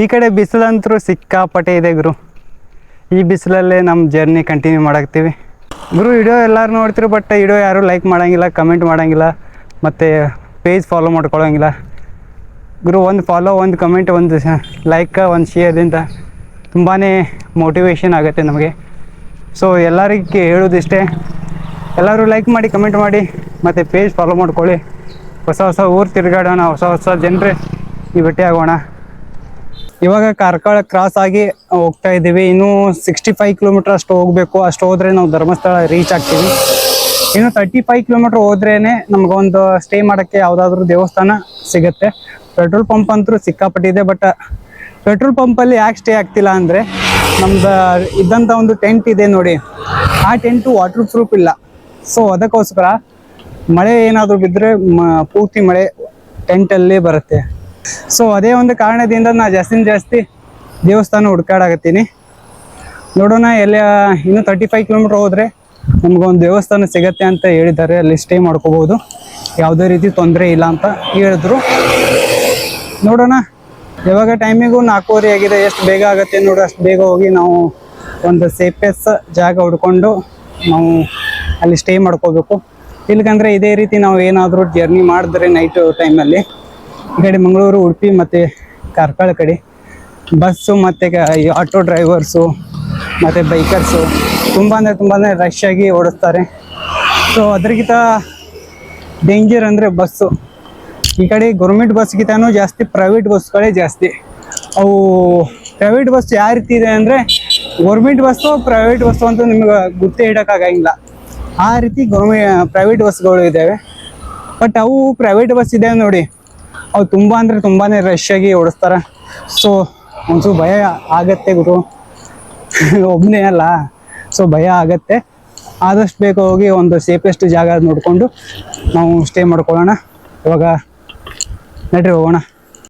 ಈ ಕಡೆ ಬಿಸಿಲಂತರೂ ಸಿಕ್ಕಾಪಟ್ಟೆ ಇದೆ ಗುರು. ಈ ಬಿಸಿಲಲ್ಲೇ ನಮ್ಮ ಜರ್ನಿ ಕಂಟಿನ್ಯೂ ಮಾಡಾಕ್ತೀವಿ. ಗುರು ವಿಡಿಯೋ ಎಲ್ಲರೂ ನೋಡ್ತಿರು ಬಟ್ ವಿಡಿಯೋ ಯಾರೂ ಲೈಕ್ ಮಾಡಂಗಿಲ್ಲ ಕಮೆಂಟ್ ಮಾಡೋಂಗಿಲ್ಲ, ಮತ್ತು ಪೇಜ್ ಫಾಲೋ ಮಾಡ್ಕೊಳ್ಳೋಂಗಿಲ್ಲ ಗುರು, ಒಂದು ಫಾಲೋ ಒಂದು ಕಮೆಂಟ್ ಒಂದು ಲೈಕ್ ಒಂದು ಶೇರ್ದಿಂದ ತುಂಬಾ ಮೋಟಿವೇಶನ್ ಆಗುತ್ತೆ ನಮಗೆ. ಸೊ ಎಲ್ಲರಿಗೆ ಹೇಳೋದಿಷ್ಟೇ, ಎಲ್ಲರೂ ಲೈಕ್ ಮಾಡಿ ಕಮೆಂಟ್ ಮಾಡಿ, ಮತ್ತು ಪೇಜ್ ಫಾಲೋ ಮಾಡ್ಕೊಳ್ಳಿ. ಹೊಸ ಹೊಸ ಊರು ತಿರುಗಾಡೋಣ, ಹೊಸ ಹೊಸ ಜನರೇ ಈ ಭೇಟಿ ಆಗೋಣ ಇವಾಗ ಕಾರ್ಕಳ ಕ್ರಾಸ್ ಆಗಿ ಹೋಗ್ತಾ ಇದ್ದೀವಿ. ಇನ್ನೂ ಸಿಕ್ಸ್ಟಿ ಫೈವ್ ಕಿಲೋಮೀಟರ್ ಅಷ್ಟು ಹೋಗಬೇಕು. ಅಷ್ಟು ಹೋದರೆ ನಾವು ಧರ್ಮಸ್ಥಳ ರೀಚ್ ಆಗ್ತೀವಿ. ಇನ್ನು ತರ್ಟಿ ಫೈವ್ ಕಿಲೋಮೀಟರ್ ಹೋದ್ರೇನೆ ನಮಗೊಂದು ಸ್ಟೇ ಮಾಡೋಕ್ಕೆ ಯಾವುದಾದ್ರೂ ದೇವಸ್ಥಾನ ಸಿಗುತ್ತೆ. ಪೆಟ್ರೋಲ್ ಪಂಪ್ ಅಂತೂ ಸಿಕ್ಕಾಪಟ್ಟಿದೆ ಬಟ್ ಪೆಟ್ರೋಲ್ ಪಂಪಲ್ಲಿ ಯಾಕೆ ಸ್ಟೇ ಆಗ್ತಿಲ್ಲ ಅಂದರೆ ನಮ್ದು ಇದ್ದಂಥ ಒಂದು ಟೆಂಟ್ ಇದೆ ನೋಡಿ. ಆ ಟೆಂಟು ವಾಟರ್ ಪ್ರೂಫ್ ಇಲ್ಲ. ಸೊ ಅದಕ್ಕೋಸ್ಕರ ಮಳೆ ಏನಾದರೂ ಬಿದ್ದರೆ ಪೂರ್ತಿ ಮಳೆ ಟೆಂಟಲ್ಲಿ ಬರುತ್ತೆ. ಸೊ ಅದೇ ಒಂದು ಕಾರಣದಿಂದ ನಾ ಜಾಸ್ತಿನ ಜಾಸ್ತಿ ದೇವಸ್ಥಾನ ಹುಡ್ಕಾಡಾಗತ್ತೀನಿ ನೋಡೋಣ, ಎಲ್ಲ ಇನ್ನು ತರ್ಟಿ ಫೈವ್ ಕಿಲೋಮೀಟ್ರ್ ಹೋದರೆ ನಮಗೊಂದು ದೇವಸ್ಥಾನ ಸಿಗತ್ತೆ ಅಂತ ಹೇಳಿದ್ದಾರೆ. ಅಲ್ಲಿ ಸ್ಟೇ ಮಾಡ್ಕೋಬೋದು. ಯಾವುದೇ ರೀತಿ ತೊಂದರೆ ಇಲ್ಲ ಅಂತ ಹೇಳಿದ್ರು. ನೋಡೋಣ, ಯಾವಾಗ ಟೈಮಿಗೂ ನಾಲ್ಕೂವರೆ ಆಗಿದೆ. ಎಷ್ಟು ಬೇಗ ಆಗುತ್ತೆ ನೋಡಿ. ಅಷ್ಟು ಬೇಗ ಹೋಗಿ ನಾವು ಒಂದು ಸೇಫೆಸ್ ಜಾಗ ಹುಡ್ಕೊಂಡು ನಾವು ಅಲ್ಲಿ ಸ್ಟೇ ಮಾಡ್ಕೋಬೇಕು. ಇಲ್ಕಂದ್ರೆ ಇದೇ ರೀತಿ ನಾವು ಏನಾದರೂ ಜರ್ನಿ ಮಾಡಿದ್ರೆ ನೈಟ್ ಟೈಮಲ್ಲಿ ಈ ಕಡೆ ಮಂಗಳೂರು, ಉಡುಪಿ ಮತ್ತು ಕಾರ್ಕಳ ಕಡೆ. ಬಸ್ಸು ಮತ್ತು ಆಟೋ ಡ್ರೈವರ್ಸು ಮತ್ತು ಬೈಕರ್ಸು ತುಂಬ ಅಂದರೆ ತುಂಬಾ ರಶ್ ಆಗಿ ಓಡಿಸ್ತಾರೆ. ಸೊ ಅದ್ರಗಿಂತ ಡೇಂಜರ್ ಅಂದರೆ ಬಸ್ಸು. ಈ ಕಡೆ ಗೌರ್ಮೆಂಟ್ ಬಸ್ಗಿಂತನೂ ಜಾಸ್ತಿ ಪ್ರೈವೇಟ್ ಬಸ್ಗಳೇ ಜಾಸ್ತಿ. ಅವು ಪ್ರೈವೇಟ್ ಬಸ್ ಯಾವ ರೀತಿ ಇದೆ ಅಂದರೆ ಗೌರ್ಮೆಂಟ್ ಬಸ್ಸು ಪ್ರೈವೇಟ್ ಬಸ್ಸು ಅಂತ ನಿಮ್ಗೆ ಗೊತ್ತೇ ಇಡೋಕ್ಕಾಗಂಗಿಲ್ಲ ಆ ರೀತಿ ಗೌರ್ಮೆ ಪ್ರೈವೇಟ್ ಬಸ್ಗಳು ಇದ್ದಾವೆ ಬಟ್ ಅವು ಪ್ರೈವೇಟ್ ಬಸ್ ಇದೆ ನೋಡಿ ಅವು ತುಂಬ ಅಂದರೆ ತುಂಬಾ ರಶ್ ಆಗಿ ಓಡಿಸ್ತಾರೆ. ಸೊ ಒಂಚೂರು ಭಯ ಆಗತ್ತೆ ಗುರು. ಒಬ್ಬನೇ ಅಲ್ಲ. ಸೊ ಭಯ ಆಗತ್ತೆ. ಆದಷ್ಟು ಬೇಗ ಹೋಗಿ ಒಂದು ಸೇಫೆಸ್ಟ್ ಜಾಗ ನೋಡಿಕೊಂಡು ನಾವು ಸ್ಟೇ ಮಾಡ್ಕೊಳ್ಳೋಣ. ಇವಾಗ ನಡ್ರಿ ಹೋಗೋಣ.